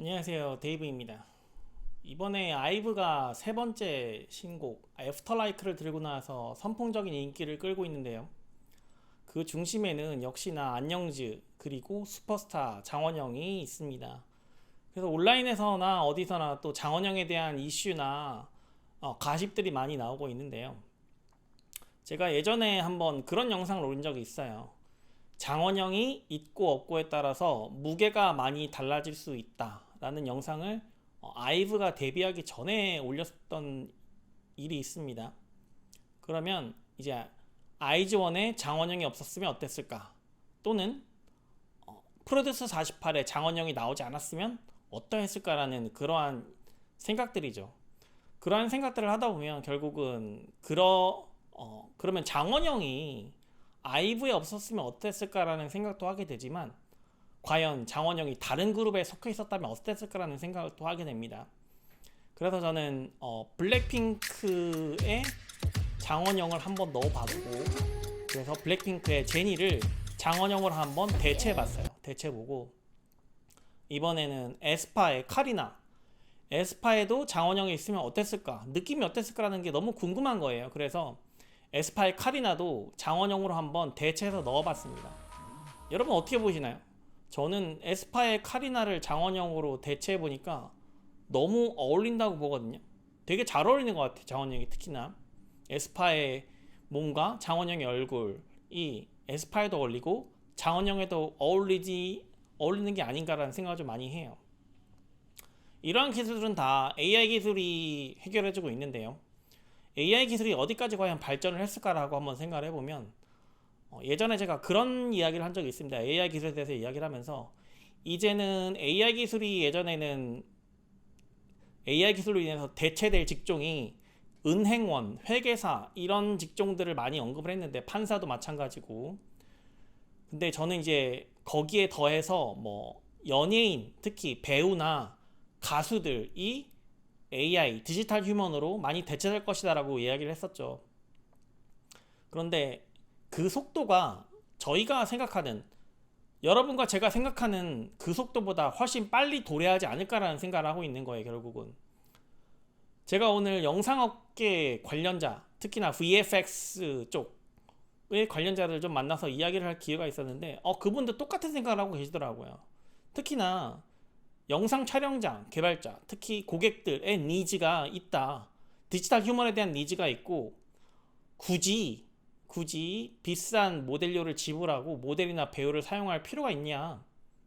안녕하세요. 데이브입니다. 이번에 아이브가 세 번째 신곡 애프터라이크를 들고 나와서 선풍적인 인기를 끌고 있는데요. 그 중심에는 역시나 안영즈 그리고 슈퍼스타 장원영이 있습니다. 그래서 온라인에서나 어디서나 또 장원영에 대한 이슈나 어, 가십들이 많이 나오고 있는데요. 제가 예전에 한번 그런 영상을 올린 적이 있어요. 장원영이 있고 없고에 따라서 무게가 많이 달라질 수 있다 라는 영상을 어, 아이브가 데뷔하기 전에 올렸던 일이 있습니다. 그러면 이제 아이즈원에 장원영이 없었으면 어땠을까? 또는 어, 프로듀스 48에 장원영이 나오지 않았으면 어떠했을까라는 그러한 생각들이죠. 그러한 생각들을 하다 보면 결국은 그러 어, 그러면 장원영이 아이브에 없었으면 어땠을까라는 생각도 하게 되지만 과연 장원영이 다른 그룹에 속해 있었다면 어땠을까라는 생각을 또 하게 됩니다. 그래서 저는 어, 블랙핑크의 장원영을 한번 넣어봤고 그래서 블랙핑크의 제니를 장원영으로 한번 대체해봤어요. 대체해보고 이번에는 에스파의 카리나 에스파에도 장원영이 있으면 어땠을까 느낌이 어땠을까라는 게 너무 궁금한 거예요. 그래서 에스파의 카리나도 장원영으로 한번 대체해서 넣어봤습니다. 여러분 어떻게 보시나요? 저는 에스파의 카리나를 장원영으로 대체해 보니까 너무 어울린다고 보거든요. 되게 잘 어울리는 것 같아요. 장원영이 특히나. 에스파의 몸과 장원영의 얼굴이 에스파에도 어울리고 장원영에도 어울리지 어울리는 게 아닌가라는 생각을 좀 많이 해요. 이러한 기술들은 다 AI 기술이 해결해주고 있는데요. AI 기술이 어디까지 과연 발전을 했을까라고 한번 생각을 해보면 어, 예전에 제가 그런 이야기를 한 적이 있습니다. AI 기술에 대해서 이야기를 하면서 이제는 AI 기술이 예전에는 AI 기술로 인해서 대체될 직종이 은행원, 회계사 이런 직종들을 많이 언급을 했는데 판사도 마찬가지고 근데 저는 이제 거기에 더해서 뭐 연예인 특히 배우나 가수들이 AI 디지털 휴먼으로 많이 대체될 것이다라고 이야기를 했었죠. 그런데 그 속도가 저희가 생각하는 여러분과 제가 생각하는 그 속도보다 훨씬 빨리 도래하지 않을까라는 생각을 하고 있는 거예요, 결국은. 제가 오늘 영상업계 관련자, 특히나 VFX 쪽의 관련자들 좀 만나서 이야기를 할 기회가 있었는데, 어, 그분도 똑같은 생각을 하고 계시더라고요. 특히나 영상 촬영장, 개발자, 특히 고객들의 니즈가 있다. 디지털 휴먼에 대한 니즈가 있고, 굳이 굳이 비싼 모델료를 지불하고 모델이나 배우를 사용할 필요가 있냐?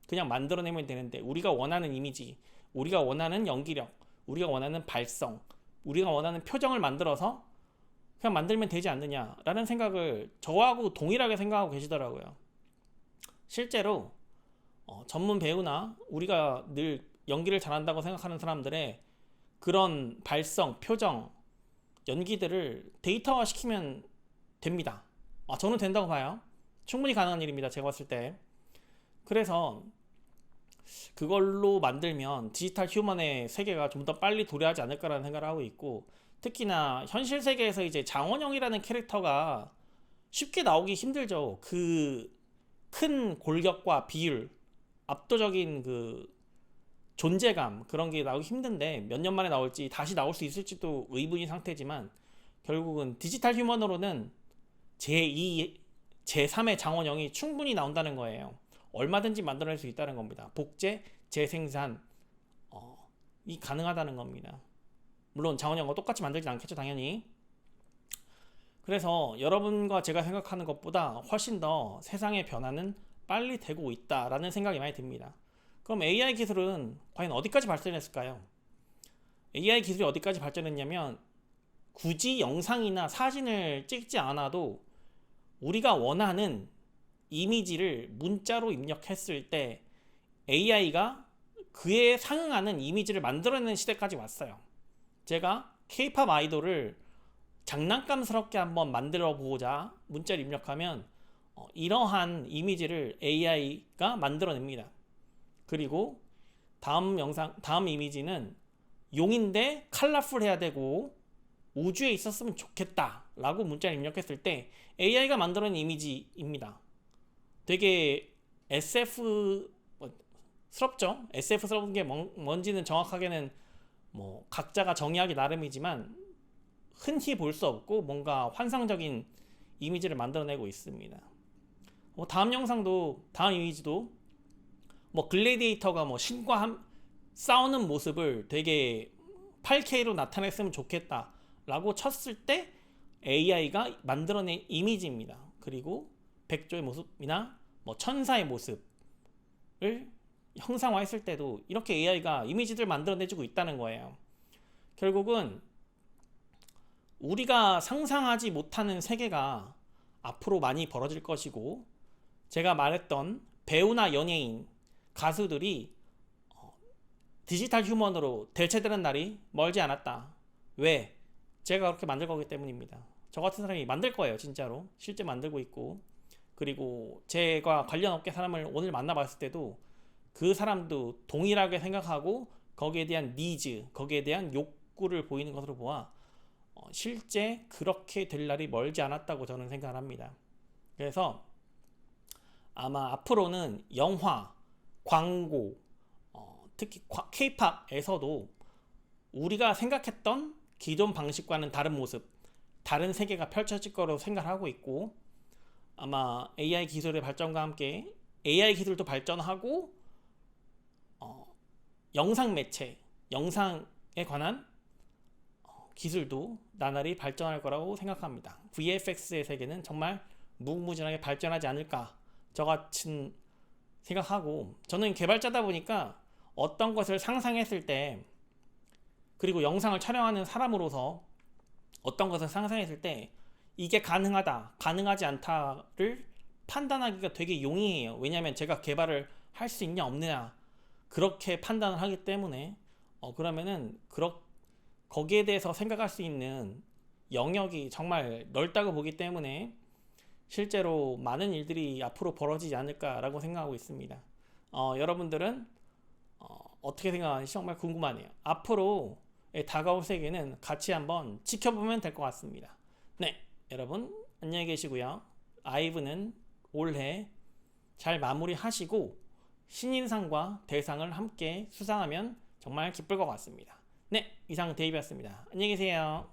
그냥 만들어내면 되는데 우리가 원하는 이미지, 우리가 원하는 연기력, 우리가 원하는 발성, 우리가 원하는 표정을 만들어서 그냥 만들면 되지 않느냐라는 생각을 저하고 동일하게 생각하고 계시더라고요. 실제로 어, 전문 배우나 우리가 늘 연기를 잘한다고 생각하는 사람들의 그런 발성, 표정, 연기들을 데이터화 시키면 됩니다. 아, 저는 된다고 봐요. 충분히 가능한 일입니다. 제가 봤을 때. 그래서 그걸로 만들면 디지털 휴먼의 세계가 좀 더 빨리 도래하지 않을까라는 생각을 하고 있고 특히나 현실 세계에서 이제 장원영이라는 캐릭터가 쉽게 나오기 힘들죠. 그 큰 골격과 비율, 압도적인 그 존재감 그런 게 나오기 힘든데 몇 년 만에 나올지 다시 나올 수 있을지도 의문인 상태지만 결국은 디지털 휴먼으로는 제2, 제3의 장원영이 충분히 나온다는 거예요. 얼마든지 만들어낼 수 있다는 겁니다. 복제, 재생산, 어, 이 가능하다는 겁니다. 물론 장원영과 똑같이 만들진 않겠죠, 당연히. 그래서 여러분과 제가 생각하는 것보다 훨씬 더 세상의 변화는 빨리 되고 있다라는 생각이 많이 듭니다. 그럼 AI 기술은 과연 어디까지 발전했을까요? AI 기술이 어디까지 발전했냐면 굳이 영상이나 사진을 찍지 않아도 우리가 원하는 이미지를 문자로 입력했을 때 AI가 그에 상응하는 이미지를 만들어내는 시대까지 왔어요. 제가 K-팝 아이돌을 장난감스럽게 한번 만들어 보자 문자를 입력하면 어, 이러한 이미지를 AI가 만들어냅니다. 그리고 다음 영상, 다음 이미지는 용인데 컬러풀해야 되고 우주에 있었으면 좋겠다 라고 문자를 입력했을 때 AI가 만들어낸 이미지입니다. 되게 SF 뭐, 스럽죠. SF스러운 게 뭔- 뭔지는 정확하게는 뭐 각자가 정의하기 나름이지만 흔히 볼 수 없고 뭔가 환상적인 이미지를 만들어내고 있습니다. 뭐 다음 영상도 다음 이미지도 뭐 글래디에이터가 뭐 신과 함- 싸우는 모습을 되게 8K로 나타냈으면 좋겠다 라고 쳤을 때 AI가 만들어낸 이미지입니다. 그리고 백조의 모습이나 뭐 천사의 모습을 형상화했을 때도 이렇게 AI가 이미지들 만들어내주고 있다는 거예요. 결국은 우리가 상상하지 못하는 세계가 앞으로 많이 벌어질 것이고 제가 말했던 배우나 연예인, 가수들이 어, 디지털 휴먼으로 대체되는 날이 멀지 않았다. 왜? 제가 그렇게 만들 거기 때문입니다. 저 같은 사람이 만들 거예요, 진짜로. 실제 만들고 있고. 그리고 제가 관련 업계 사람을 오늘 만나봤을 때도 그 사람도 동일하게 생각하고 거기에 대한 니즈, 거기에 대한 욕구를 보이는 것으로 보아 어, 실제 그렇게 될 날이 멀지 않았다고 저는 생각을 합니다. 그래서 아마 앞으로는 영화, 광고, 어, 특히 K-팝에서도 우리가 생각했던 기존 방식과는 다른 모습, 다른 세계가 펼쳐질 거로 생각하고 있고 아마 AI 기술의 발전과 함께 AI 기술도 발전하고 어, 영상 매체, 영상에 관한 어, 기술도 나날이 발전할 거라고 생각합니다. VFX의 세계는 정말 무궁무진하게 발전하지 않을까 저 같은 생각하고 저는 개발자다 보니까 어떤 것을 상상했을 때 그리고 영상을 촬영하는 사람으로서 어떤 것을 상상했을 때 이게 가능하다, 가능하지 않다를 판단하기가 되게 용이해요. 왜냐하면 제가 개발을 할 수 있냐 없느냐 그렇게 판단을 하기 때문에 어 그러면은 그렇 거기에 대해서 생각할 수 있는 영역이 정말 넓다고 보기 때문에 실제로 많은 일들이 앞으로 벌어지지 않을까라고 생각하고 있습니다. 어, 여러분들은 어, 어떻게 생각하는지 정말 궁금하네요. 앞으로 다가올 세계는 같이 한번 지켜보면 될 것 같습니다. 네, 여러분 안녕히 계시고요. 아이브는 올해 잘 마무리하시고 신인상과 대상을 함께 수상하면 정말 기쁠 것 같습니다. 네, 이상 데이비였습니다. 안녕히 계세요.